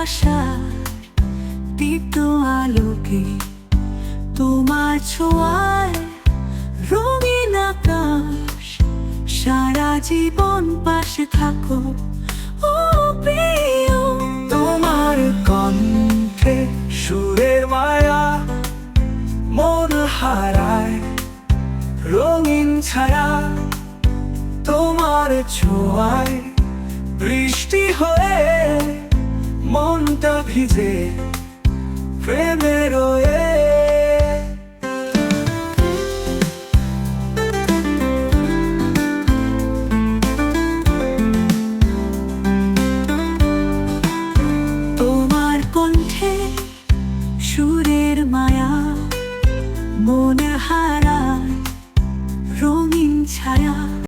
ভালোবাসা দীপ্ত আলোকে তোমার ছোঁয়ায় রঙিন আকাশ, সারা জীবন পাশে থাকো। ও প্রিয়, তোমার কণ্ঠে সুরের মায়া মন হারায়, রঙিন ছায়া তোমার ছোঁয়ায় মনটা ভিজে প্রেমের তোমার কণ্ঠে সুরের মায়া মনে